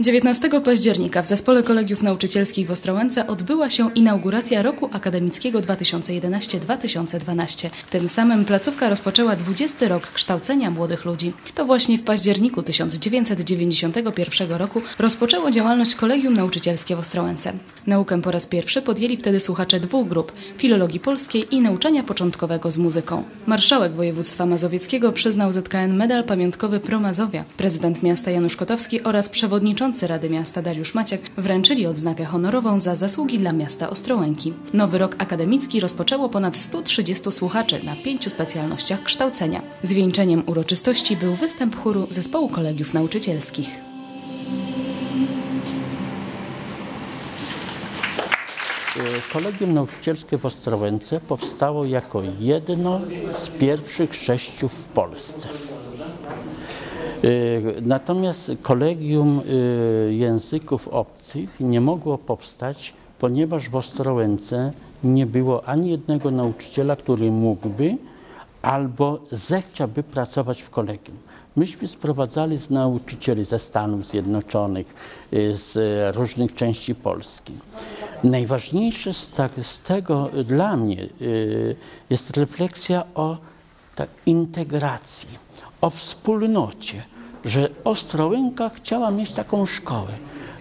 19 października w Zespole Kolegiów Nauczycielskich w Ostrołęce odbyła się inauguracja roku akademickiego 2011-2012. Tym samym placówka rozpoczęła 20 rok kształcenia młodych ludzi. To właśnie w październiku 1991 roku rozpoczęło działalność Kolegium Nauczycielskie w Ostrołęce. Naukę po raz pierwszy podjęli wtedy słuchacze dwóch grup – filologii polskiej i nauczania początkowego z muzyką. Marszałek województwa mazowieckiego przyznał ZKN medal pamiątkowy Pro Mazowia. Prezydent miasta Janusz Kotowski oraz przewodniczący przewodniczący Rady Miasta Dariusz Maciek wręczyli odznakę honorową za zasługi dla miasta Ostrołęki. Nowy rok akademicki rozpoczęło ponad 130 słuchaczy na pięciu specjalnościach kształcenia. Zwieńczeniem uroczystości był występ chóru Zespołu Kolegiów Nauczycielskich. Kolegium Nauczycielskie w Ostrołęce powstało jako jedno z pierwszych sześciu w Polsce. Y, natomiast kolegium y, języków obcych nie mogło powstać, ponieważ w Ostrołęce nie było ani jednego nauczyciela, który mógłby albo zechciałby pracować w kolegium. Myśmy sprowadzali z nauczycieli ze Stanów Zjednoczonych, y, z różnych części Polski. Najważniejsze z, tak, tego dla mnie jest refleksja o integracji o wspólnocie, że Ostrołęka chciała mieć taką szkołę.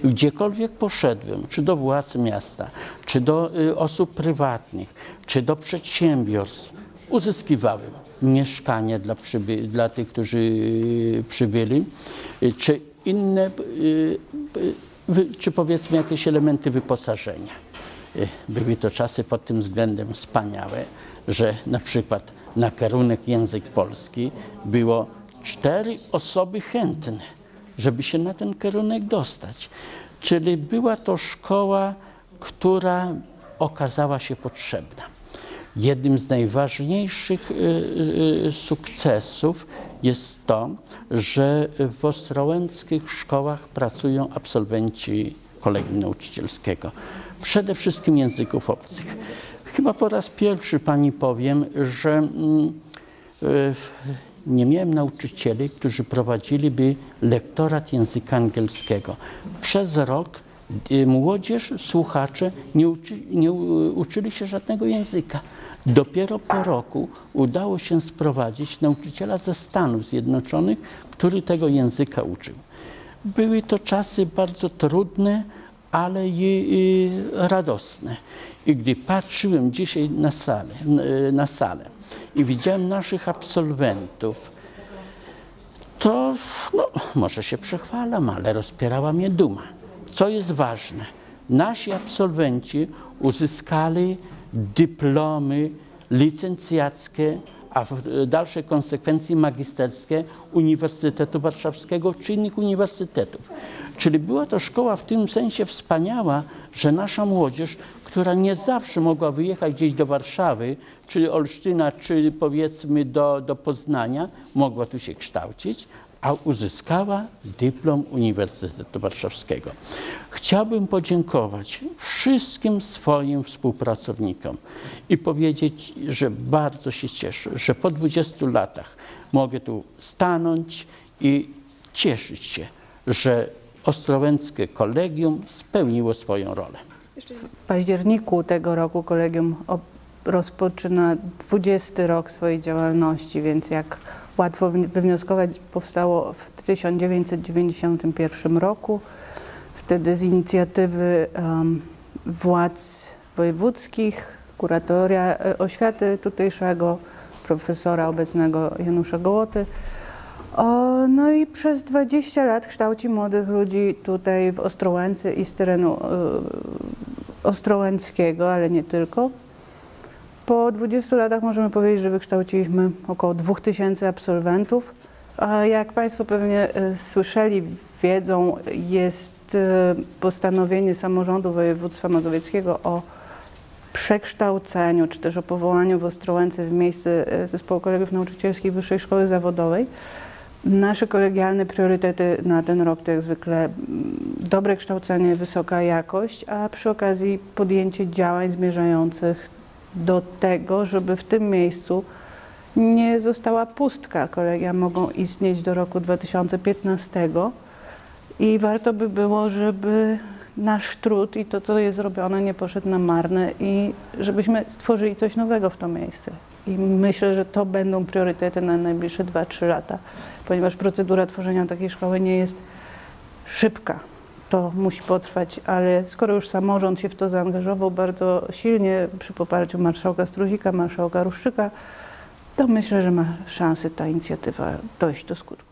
Gdziekolwiek poszedłem, czy do władz miasta, czy do y, osób prywatnych, czy do przedsiębiorstw, uzyskiwałem mieszkanie dla, dla tych, którzy y, przybyli, y, czy inne, czy powiedzmy jakieś elementy wyposażenia. Były to czasy pod tym względem wspaniałe, że na przykład na kierunek język polski było cztery osoby chętne, żeby się na ten kierunek dostać. Czyli była to szkoła, która okazała się potrzebna. Jednym z najważniejszych y, y, sukcesów jest to, że w ostrołęckich szkołach pracują absolwenci kolegium nauczycielskiego. Przede wszystkim języków obcych. Chyba po raz pierwszy pani powiem, że mm, e, nie miałem nauczycieli, którzy prowadziliby lektorat języka angielskiego. Przez rok e, młodzież, słuchacze nie, uczy, nie uczyli się żadnego języka. Dopiero po roku udało się sprowadzić nauczyciela ze Stanów Zjednoczonych, który tego języka uczył. Były to czasy bardzo trudne, ale i, radosne. I gdy patrzyłem dzisiaj na salę, na salę i widziałem naszych absolwentów, to no, może się przechwalam, ale rozpierała mnie duma. Co jest ważne, nasi absolwenci uzyskali dyplomy licencjackie, a w dalszej konsekwencji magisterskie Uniwersytetu Warszawskiego czy innych uniwersytetów. Czyli była to szkoła w tym sensie wspaniała, że nasza młodzież, która nie zawsze mogła wyjechać gdzieś do Warszawy, czy Olsztyna, czy powiedzmy do, do Poznania, mogła tu się kształcić, a uzyskała dyplom Uniwersytetu Warszawskiego. Chciałbym podziękować wszystkim swoim współpracownikom i powiedzieć, że bardzo się cieszę, że po 20 latach mogę tu stanąć i cieszyć się, że Ostrołęckie Kolegium spełniło swoją rolę. W październiku tego roku kolegium rozpoczyna 20 rok swojej działalności, więc jak łatwo wywnioskować, powstało w 1991 roku. Wtedy z inicjatywy um, władz wojewódzkich, kuratoria e, oświaty tutejszego, profesora obecnego Janusza Gołoty, o, no i przez 20 lat kształci młodych ludzi tutaj w Ostrołęce i z terenu y, ostrołęckiego, ale nie tylko. Po 20 latach możemy powiedzieć, że wykształciliśmy około 2000 absolwentów. A jak Państwo pewnie y, słyszeli, wiedzą, jest y, postanowienie samorządu województwa mazowieckiego o przekształceniu, czy też o powołaniu w Ostrołęce w miejsce Zespołu Kolegów Nauczycielskich Wyższej Szkoły Zawodowej. Nasze kolegialne priorytety na ten rok to jak zwykle mm, dobre kształcenie, wysoka jakość, a przy okazji podjęcie działań zmierzających do tego, żeby w tym miejscu nie została pustka. Kolegia mogą istnieć do roku 2015 I warto by było, żeby nasz trud i to, co jest zrobione, nie poszedł na marne i żebyśmy stworzyli coś nowego w to miejsce. I myślę, że to będą priorytety na najbliższe 2-3 lata, ponieważ procedura tworzenia takiej szkoły nie jest szybka. To musi potrwać, ale skoro już samorząd się w to zaangażował bardzo silnie przy poparciu marszałka Struzika, marszałka Ruszczyka, to myślę, że ma szansę ta inicjatywa dojść do skutku.